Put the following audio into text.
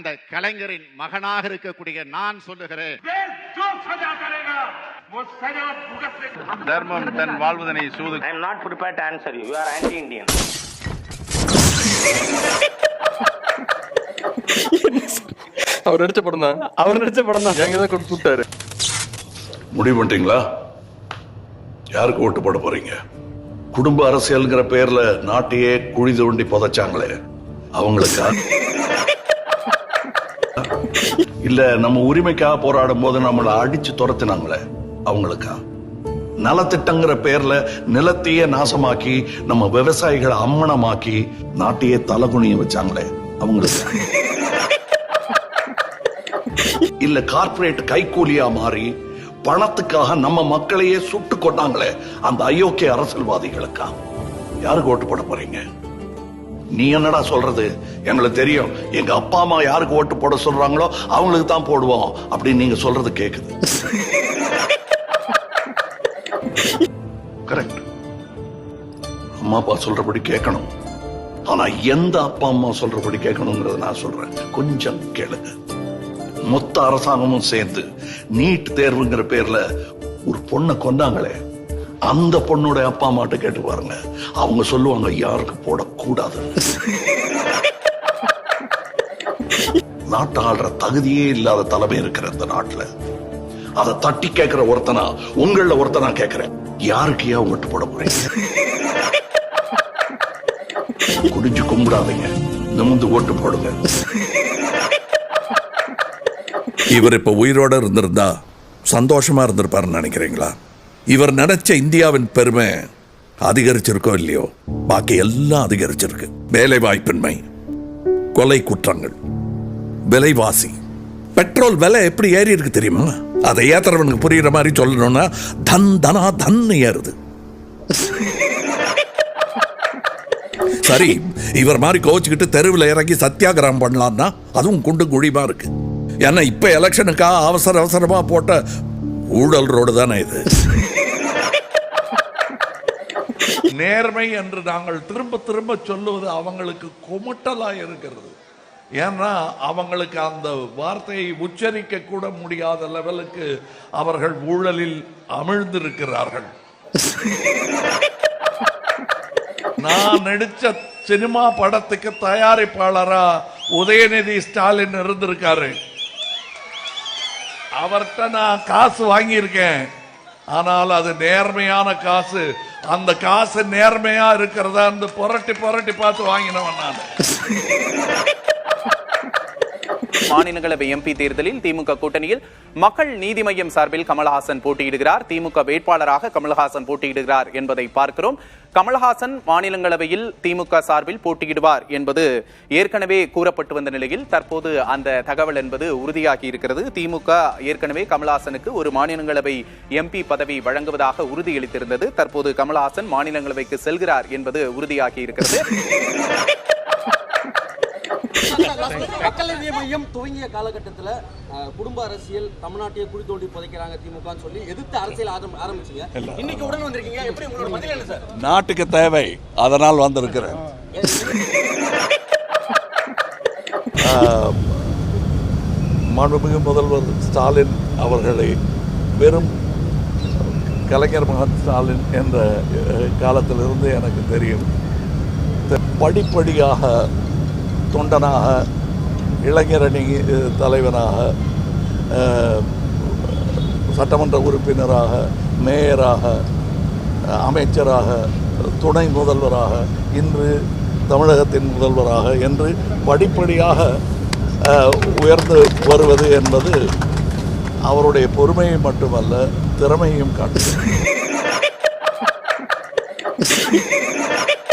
அந்த கலைஞரின் மகனாக இருக்கக்கூடிய நான் சொல்லுகிறேன். தர்மம் தன் வாழ்வதனை சூது I am not prepared to answer you are anti Indian அவர் நடிச்ச படம் தான். அவர் நடிச்ச படம் தான். எங்க தான் கொடுத்து விட்டாரு முடிவு பண்ணிட்டீங்களா? யாருக்கு ஓட்டு போட போறீங்க? குடும்ப அரசியல்ங்கிற பேர்ல நாட்டையே குழி தோண்டி புதைச்சாங்களே. அவங்களுக்கா? இல்ல நம்ம உரிமைக்காக போராடும் போது நம்மளை அடிச்சு துரத்தினாங்களே அவங்களுக்கா? நலத்திட்டங்கிற பேர்ல நிலத்தையே நாசமாக்கி நம்ம விவசாயிகளை அம்மனமாக்கி நாட்டையே தலகுனிய வச்சாங்களே அவங்களுக்கு? இல்ல கார்பரேட் கைக்கூலியா மாறி பணத்துக்காக நம்ம மக்களையே சுட்டு கொண்டாங்களே அந்த அயோக்கிய அரசியல்வாதிகளுக்கா? யாருக்கு ஓட்டு போட போறீங்க? நீ என்னடா சொல்றது? எங்களுக்கு தெரியும். எங்க அப்பா அம்மா யாருக்கு ஓட்டு போட சொல்றாங்களோ அவங்களுக்கு தான் போடுவோம். அப்படின்னு நீங்க சொல்றது கேக்குது. கரெக்ட் அம்மா அப்பா சொல்றபடி கேட்கணும். ஆனா எந்த அப்பா அம்மா சொல்றபடி கேட்கணுங்கிறத நான் சொல்றேன். கொஞ்சம் கேளுங்க. மொத்த அரசாங்கமும் சேர்ந்து நீட் தேர்வுங்கிற பேர்ல ஒரு பொண்ணை கொண்டாங்களே அந்த பொண்ணோட அப்பா அம்மாட்ட கேட்டு பாருங்க. அவங்க சொல்லுவாங்க யாருக்கு போடக்கூடாது நாட்டை ஆடுற தகுதியே இல்லாத தலைமை இருக்கிற இந்த நாட்டுல அதை தட்டி கேட்கிற ஒருத்தனா உங்கள ஒருத்தனா கேட்கிறேன். யாருக்கு ஏன் ஓட்டு போட போறீங்க? குடிஞ்சு கும்பிடாதீங்க. நிமிந்து ஓட்டு போடுங்க. இவர் இப்ப உயிரோட இருந்திருந்தா சந்தோஷமா இருந்திருப்பாருன்னு நினைக்கிறீங்களா? இவர் நினைச்ச இந்தியாவின் பெருமை அதிகரிச்சிருக்கோ இல்லையோ? பாக்கி எல்லாம் அதிகரிச்சிருக்கு. வேலை வாய்ப்பின்மை கொலை குற்றங்கள் விலைவாசி. பெட்ரோல் விலை எப்படி ஏறி இருக்கு தெரியுமா? அதை ஏத்துறவனுக்கு புரியுற மாதிரி சொல்லணும்னா தன் தனா தன் ஏறுது. சரி இவர் மாதிரி கோச்சுக்கிட்டு தெருவில் இறங்கி சத்தியாகிரகம் பண்ணலாம்னா அதுவும் குண்டு குழிமா இருக்கு. ஏன்னா இப்ப எலெக்ஷனுக்காக அவசர அவசரமா போட்ட ஊழல் ரோடு தானே இது? நேர்மை என்று நாங்கள் திரும்ப திரும்ப சொல்லுவது அவங்களுக்கு குமட்டலா இருக்கிறது. ஏன்னா அவங்களுக்கு அந்த வார்த்தையை உச்சரிக்க கூட முடியாத லெவலுக்கு அவர்கள் ஊழலில் அமிழ்ந்திருக்கிறார்கள். நான் நடிச்ச சினிமா படத்துக்கு தயாரிப்பாளரா உதயநிதி ஸ்டாலின் இருந்திருக்காரு. அவர்கிட்ட நான் காசு வாங்கியிருக்கேன். ஆனால் அது நேர்மையான காசு. அந்த காசு நேர்மையா இருக்கிறதா புரட்டி புரட்டி பார்த்து வாங்கினவன் நான். மாநிலங்களவை எம்பி தேர்தலில் திமுக கூட்டணியில் மக்கள் நீதி மையம் சார்பில் கமலஹாசன் போட்டியிடுகிறார். திமுக வேட்பாளராக கமலஹாசன் போட்டியிடுகிறார் என்பதை பார்க்கிறோம். கமலஹாசன் மாநிலங்களவையில் திமுக சார்பில் போட்டியிடுவார் என்பது ஏற்கனவே கூறப்பட்டு வந்த நிலையில் தற்போது அந்த தகவல் என்பது உறுதியாகி இருக்கிறது. திமுக ஏற்கனவே கமலஹாசனுக்கு ஒரு மாநிலங்களவை எம்பி பதவி வழங்குவதாக உறுதியளித்திருந்தது. தற்போது கமலஹாசன் மாநிலங்களவைக்கு செல்கிறார் என்பது உறுதியாகி இருக்கிறது. மக்கள் நீதி மையம் துவங்கிய காலகட்டத்தில் குடும்ப அரசியல் தமிழ்நாட்டையே குழி தோண்டி புதைக்கிறாங்க திமுகன்னு சொல்லி எதிர்த்து அரசியல் ஆரம்- ஆரம்பிச்சீங்க. இன்னைக்கு உடன் வந்திருக்கீங்க. எப்படி உங்களோட பதில் என்ன சார்? நாட்டுக்கு தேவை. அதனால் வந்திருக்கிறேன். மாண்புமிகு முதல்வர் ஸ்டாலின் அவர்களை வெறும் கலைஞர் மகன் ஸ்டாலின் என்ற காலத்திலிருந்து எனக்கு தெரியும். படிப்படியாக தொண்டனாக இளைஞரணி தலைவனாக சட்டமன்ற உறுப்பினராக மேயராக அமைச்சராக துணை முதல்வராக இன்று தமிழகத்தின் முதல்வராக என்று படிப்படியாக உயர்ந்து வருவது என்பது அவருடைய பொறுமையை மட்டுமல்ல திறமையும் காட்டுகிறது.